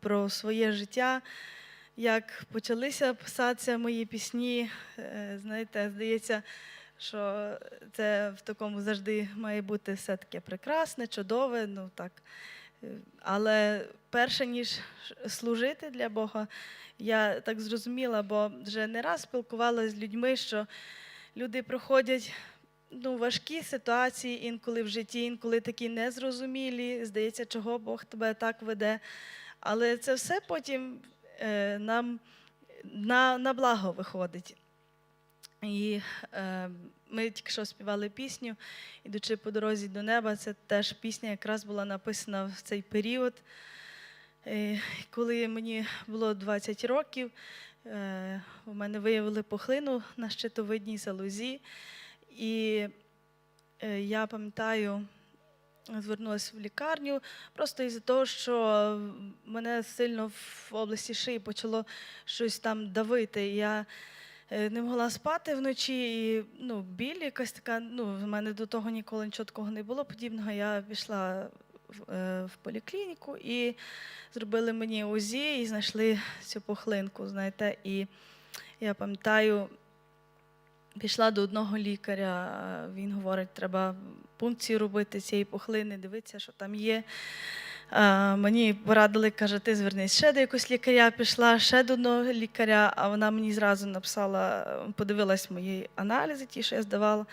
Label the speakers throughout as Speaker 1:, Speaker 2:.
Speaker 1: про своє життя, як почалися писатися мої пісні. Е, Знаєте, здається, що це в такому завжди має бути все таке прекрасне, чудове. Ну так. Е, Але перше ніж служити для Бога, я так зрозуміла, бо вже не раз спілкувалася з людьми, що люди проходять ну, важкі ситуації інколи в житті, інколи такі незрозумілі. Здається, чого Бог тебе так веде. Але це все потім е, нам на, на благо виходить. І е, ми тільки що співали пісню, ідучи по дорозі до неба. Це теж пісня якраз була написана в цей період. Е, коли мені було 20 років, е, у мене виявили пухлину на щитовидній залозі. І е, я пам'ятаю, звернулася в лікарню просто із-за того, що мене сильно в області шиї почало щось там давити. Я е, не могла спати вночі, і ну, біль якась така. Ну, в мене до того ніколи нічого такого не було подібного. Я пішла в, е, в поліклініку і зробили мені УЗІ і знайшли цю пухлинку, знаєте. І я пам'ятаю, пішла до одного лікаря, він говорить, треба пункцію робити цієї пухлини, дивитися, що там є. Мені порадили, каже, ти звернись ще до якогось лікаря, пішла ще до одного лікаря, а вона мені зразу написала, подивилась мої аналізи, ті, що я здавала,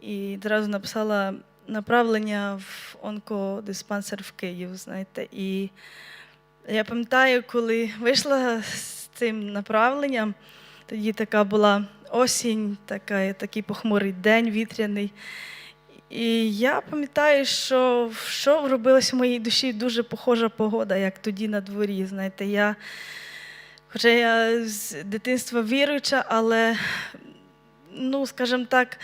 Speaker 1: і зразу написала направлення в онкодиспансер в Київ, знаєте. І я пам'ятаю, коли вийшла з цим направленням, тоді така була осінь, така, такий похмурий день, вітряний. І я пам'ятаю, що що робилось в моїй душі дуже похожа погода, як тоді на дворі. Знаєте, я, хоча я з дитинства віруюча, але, ну, скажімо так,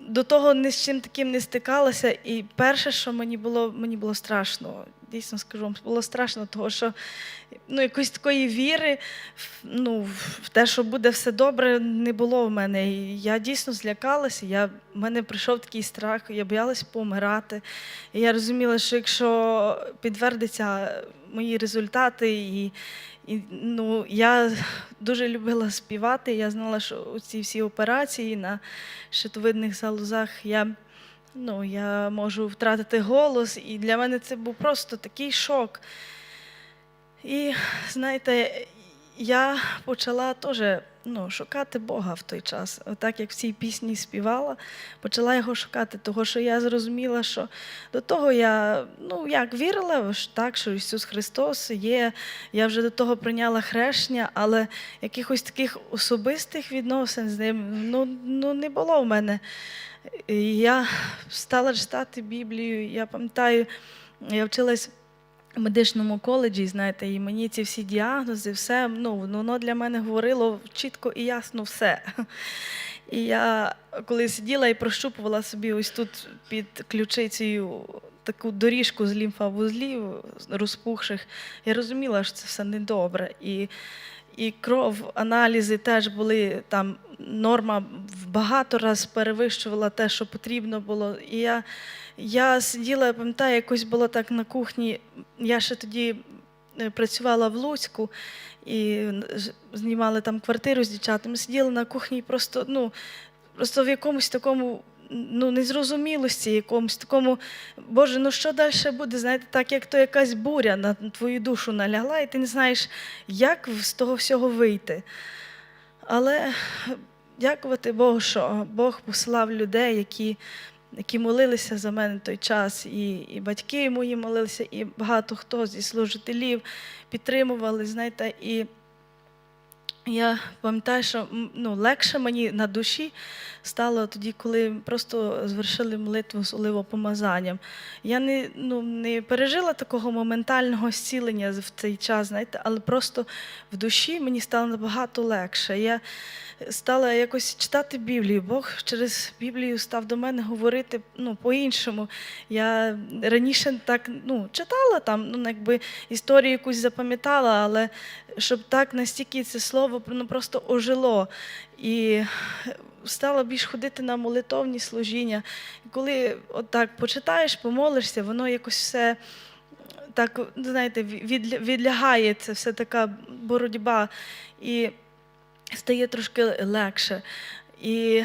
Speaker 1: до того ні з чим таким не стикалася. І перше, що мені було, мені було страшно. Дійсно скажу вам, було страшно, того, що ну, якоїсь такої віри ну, в те, що буде все добре, не було в мене. І я дійсно злякалася. Я, в мене прийшов такий страх, я боялась помирати. І я розуміла, що якщо підтвердяться мої результати, і, і ну, я дуже любила співати. Я знала, що ці всі операції на щитовидних залозах я ну, я можу втратити голос, і для мене це був просто такий шок. І знаєте, я почала теж ну, шукати Бога в той час. Отак як в цій пісні співала, почала його шукати, того що я зрозуміла, що до того я ну, як вірила, що так, що Ісус Христос є. Я вже до того прийняла хрещення, але якихось таких особистих відносин з ним ну, ну, не було в мене. Я стала читати Біблію. Я пам'ятаю, я вчилась медичному коледжі, знаєте, і мені ці всі діагнози, все, ну, воно для мене говорило чітко і ясно все. І я коли сиділа і прощупувала собі ось тут під ключицею таку доріжку з лімфовузлів розпухших, я розуміла, що це все недобре. І, і кров, аналізи теж були там, норма багато раз перевищувала те, що потрібно було. І я, я сиділа, я пам'ятаю, якось було так на кухні. Я ще тоді е, працювала в Луцьку і з- знімали там квартиру з дівчатами. Сиділа на кухні і просто, ну, просто в якомусь такому. Ну, незрозумілості, якомусь такому, Боже, ну що далі буде? Знаєте, так як то якась буря на твою душу налягла, і ти не знаєш, як з того всього вийти. Але дякувати Богу, що Бог послав людей, які, які молилися за мене той час, і, і батьки мої молилися, і багато хто зі служителів підтримували, знаєте, і я пам'ятаю, що ну, легше мені на душі стало тоді, коли просто звершили молитву з оливопомазанням. Я не, ну, не пережила такого моментального зцілення в цей час, знаєте, але просто в душі мені стало набагато легше. Я стала якось читати Біблію. Бог через Біблію став до мене говорити ну, по-іншому. Я раніше так ну, читала там, ну, якби історію якусь запам'ятала, але щоб так настільки це слово ну, просто ожило. І стала більш ходити на молитовні служіння. І коли отак почитаєш, помолишся, воно якось все так, знаєте, відлягає це все така боротьба, і стає трошки легше. І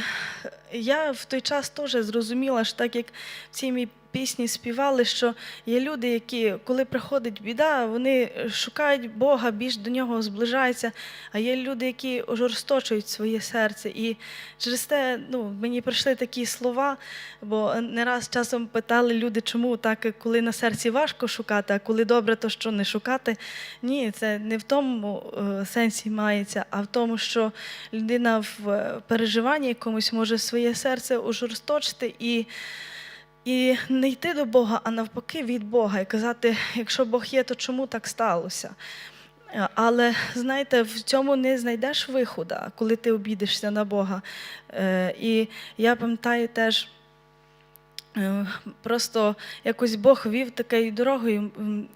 Speaker 1: я в той час теж зрозуміла, що так як в цій мій пісні співали, що є люди, які, коли приходить біда, вони шукають Бога, більш до нього зближаються, а є люди, які ожорсточують своє серце. І через те ну, мені прийшли такі слова, бо не раз часом питали люди, чому так, коли на серці важко шукати, а коли добре, то що не шукати. Ні, це не в тому е, сенсі мається, а в тому, що людина в е, переживанні якомусь може своє серце ожорсточити і. І не йти до Бога, а навпаки від Бога, і казати, якщо Бог є, то чому так сталося? Е, Але знаєте, в цьому не знайдеш виходу, коли ти обідишся на Бога. Е, І я пам'ятаю теж. е, Просто якось Бог вів такою дорогою,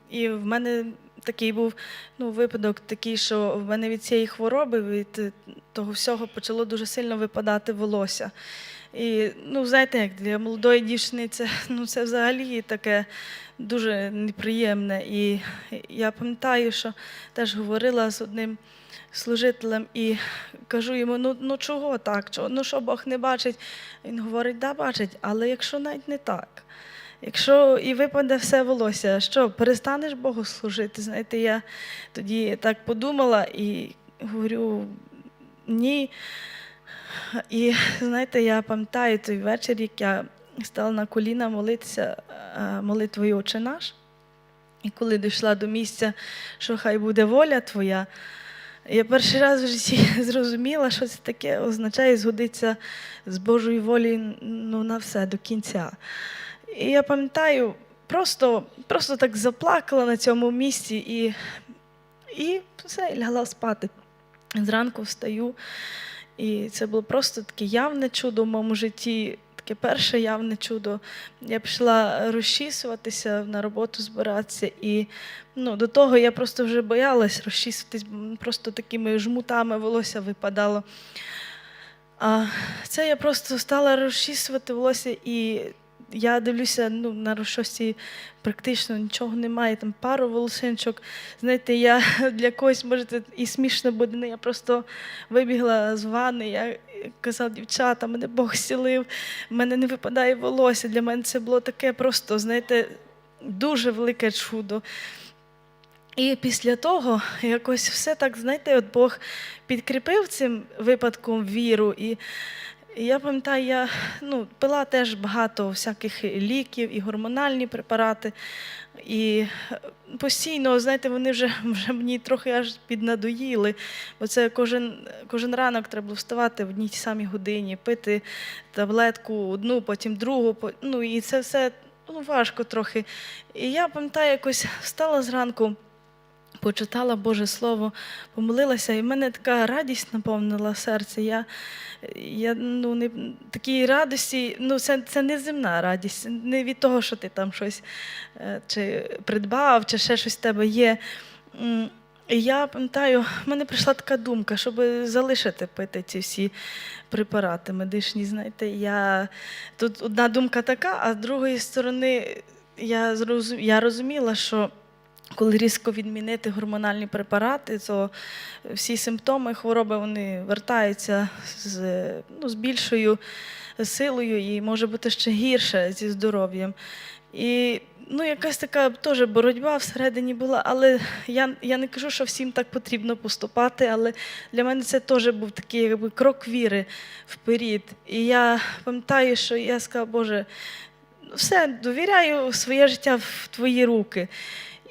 Speaker 1: і в мене такий був ну, випадок, такий, що в мене від цієї хвороби, від того всього почало дуже сильно випадати волосся. І ну, знаєте, як для молодої дівчини це, ну, це взагалі таке дуже неприємне. І я пам'ятаю, що теж говорила з одним служителем і кажу йому: ну, ну чого так? Чого? Ну що Бог не бачить? Він говорить, да, бачить, але якщо навіть не так. Якщо і випаде все волосся, що перестанеш Богу служити? Знаєте, я тоді так подумала і говорю ні. І знаєте, я пам'ятаю той вечір, як я стала на коліна молитися е, молитвою Отче наш. І коли дійшла до місця, що хай буде воля твоя, я перший раз в житті зрозуміла, що це таке означає згодитися з Божою волею ну, на все до кінця. І я пам'ятаю, просто, просто так заплакала на цьому місці і, і все, і лягла спати. Зранку встаю. І це було просто таке явне чудо в моєму житті, таке перше явне чудо. Я пішла розчісуватися, на роботу збиратися, і ну, до того я просто вже боялась розчісуватись, просто такими жмутами волосся випадало. А це я просто стала розчісувати волосся, і я дивлюся, ну, на розчосі практично нічого немає, там пару волосинчок. Знаєте, я для когось, може, це і смішно буде, але я просто вибігла з ванни, я казала, дівчата, мене Бог зцілив, в мене не випадає волосся. Для мене це було таке просто, знаєте, дуже велике чудо. І після того якось все так, знаєте, от Бог підкріпив цим випадком віру. І я пам'ятаю, я ну, пила теж багато всяких ліків і гормональні препарати. І е, постійно, знаєте, вони вже, вже мені трохи аж піднадоїли. Бо це кожен, кожен ранок треба було вставати в одній тій самій годині, пити таблетку одну, потім другу. Ну і це все ну, важко трохи. І я пам'ятаю, якось встала зранку. Почитала Боже Слово, помолилася, і в мене така радість наповнила серце. Я, я ну, не, такій радості, ну, це, це не земна радість, не від того, що ти там щось е, чи придбав, чи ще щось в тебе є. І я пам'ятаю, в мене прийшла така думка, щоб залишити пити ці всі препарати медичні. Знаєте, я... Тут одна думка така, а з другої сторони, я, зрозум... я розуміла, що коли різко відмінити гормональні препарати, то всі симптоми хвороби вони вертаються з, ну, з більшою силою і може бути ще гірше зі здоров'ям. І ну, якась така теж боротьба всередині була, але я, я не кажу, що всім так потрібно поступати, але для мене це теж був такий якби, крок віри вперед. І я пам'ятаю, що я сказала, Боже, все, довіряю своє життя в твої руки.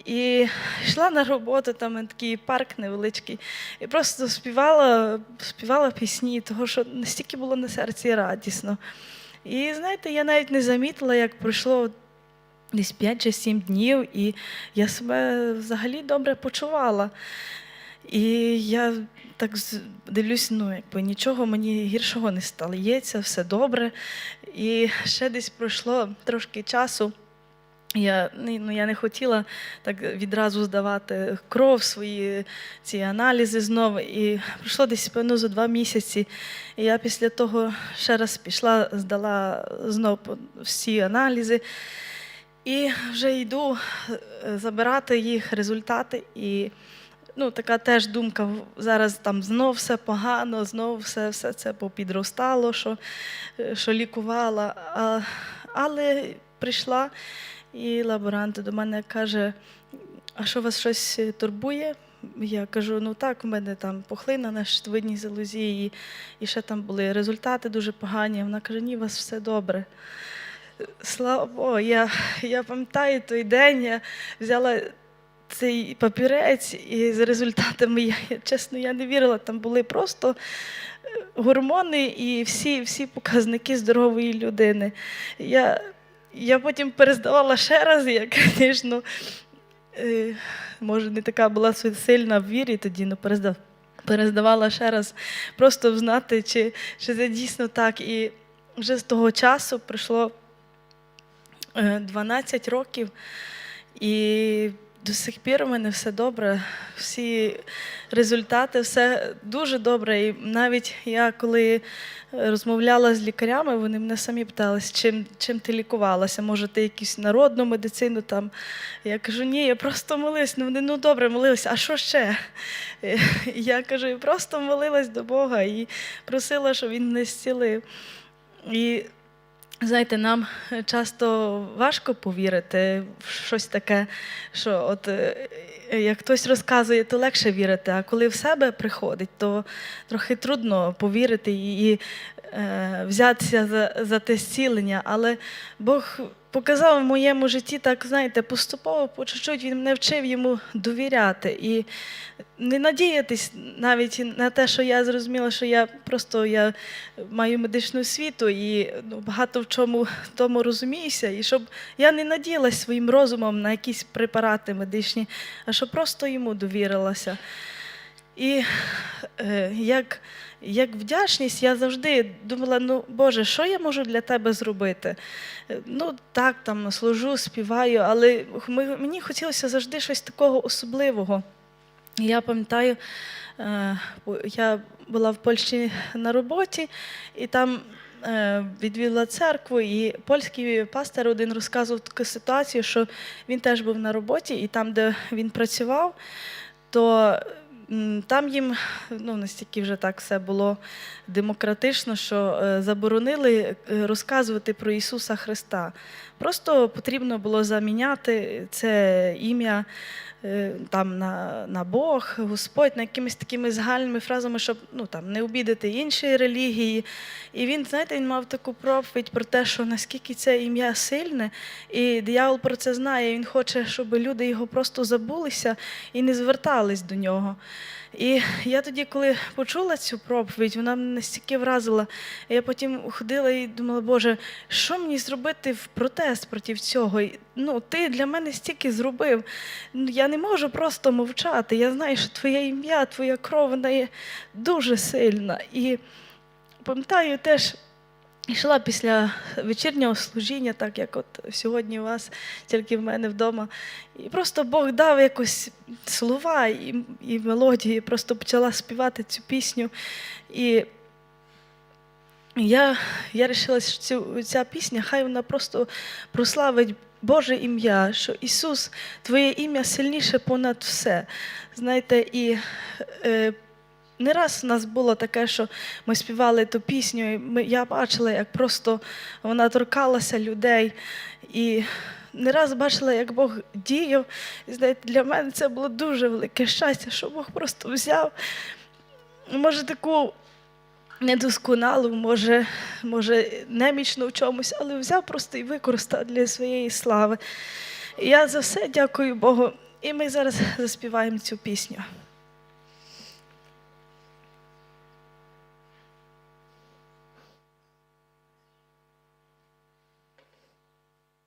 Speaker 1: І йшла на роботу, там такий парк невеличкий, і просто співала, співала пісні, того що настільки було на серці радісно. І знаєте, я навіть не замітила, як пройшло десь 5 чи 7 днів, і я себе взагалі добре почувала. І я так дивлюсь, ну якби нічого мені гіршого не стається, все добре. І ще десь пройшло трошки часу. Я, ну, я не хотіла так відразу здавати кров, свої ці аналізи знову. І пройшло десь певно за два місяці. І я після того ще раз пішла, здала знову всі аналізи. І вже йду е, забирати їх результати. І ну, така теж думка: зараз там знов все погано, знов все, все це попідростало, що, е, що лікувала. А, але прийшла і лаборант до мене каже: а що вас щось турбує? Я кажу, ну так, у мене там пухлина на щитовидній залозі, і, і ще там були результати дуже погані. Вона каже, ні, у вас все добре. Слава Богу, я, я пам'ятаю той день, я взяла цей папірець, і з результатами я, я, чесно, я не вірила. Там були просто е, гормони і всі, всі показники здорової людини. Я, я потім перездавала ще раз, я, звісно, е, може, не така була сильна в вірі тоді, але перездав, перездавала ще раз, просто знати, чи, чи це дійсно так. І вже з того часу пройшло е, 12 років, і до сих пір у мене все добре. Всі результати, все дуже добре. І навіть я коли розмовляла з лікарями, вони мене самі питались, чим, чим ти лікувалася? Може, ти якусь народну медицину там. Я кажу, ні, я просто молилась. Ну вони ну добре молилися, а що ще? Е, Я кажу, я просто молилась до Бога і просила, щоб він мене зцілив. І знаєте, нам часто важко повірити в щось таке, що от е, як хтось розказує, то легше вірити, а коли в себе приходить, то трохи трудно повірити. І, е, взятися за, за те зцілення. Але Бог показав в моєму житті, так знаєте, поступово, по чуть-чуть він мене вчив йому довіряти і не надіятись навіть на те, що я зрозуміла, що я просто я маю медичну освіту і ну, багато в чому тому розуміюся, і щоб я не надіялась своїм розумом на якісь препарати медичні, а щоб просто йому довірилася. І е, як, як вдячність, я завжди думала: ну Боже, що я можу для тебе зробити? Е, Ну так, там служу, співаю, але мені хотілося завжди щось такого особливого. Я пам'ятаю, е, я була в Польщі на роботі, і там е, відвідала церкву, і польський пастор один розказував таку ситуацію, що він теж був на роботі, і там, де він працював, то там їм ну, настільки вже так все було демократично, що е, заборонили е, розказувати про Ісуса Христа. Просто потрібно було заміняти це ім'я там на, на Бог, Господь, на якимись такими загальними фразами, щоб ну, там, не обідати інші релігії. І він, знаєте, він мав таку проповідь про те, що наскільки це ім'я сильне, і диявол про це знає. Він хоче, щоб люди його просто забулися і не звертались до нього. І я тоді, коли почула цю проповідь, вона мене настільки вразила. Я потім ходила і думала, Боже, що мені зробити в протест проти цього? Ну, ти для мене стільки зробив. Ну, Я не можу просто мовчати. Я знаю, що твоє ім'я, твоя кров, вона є дуже сильна. І пам'ятаю теж. Йшла після вечірнього служіння, так як от сьогодні у вас, тільки в мене вдома. І просто Бог дав якось слова і, і мелодії, просто почала співати цю пісню. І я, я вирішила, що цю, ця пісня, хай вона просто прославить Боже ім'я, що Ісус, Твоє ім'я сильніше понад все. Знаєте, і е, не раз у нас було таке, що ми співали ту пісню, і ми, я бачила, як просто вона торкалася людей. І не раз бачила, як Бог діяв. І знаєте, для мене це було дуже велике щастя, що Бог просто взяв, може, таку недосконалу, може, може, немічну в чомусь, але взяв просто і використав для своєї слави. І я за все дякую Богу. І ми зараз заспіваємо цю пісню.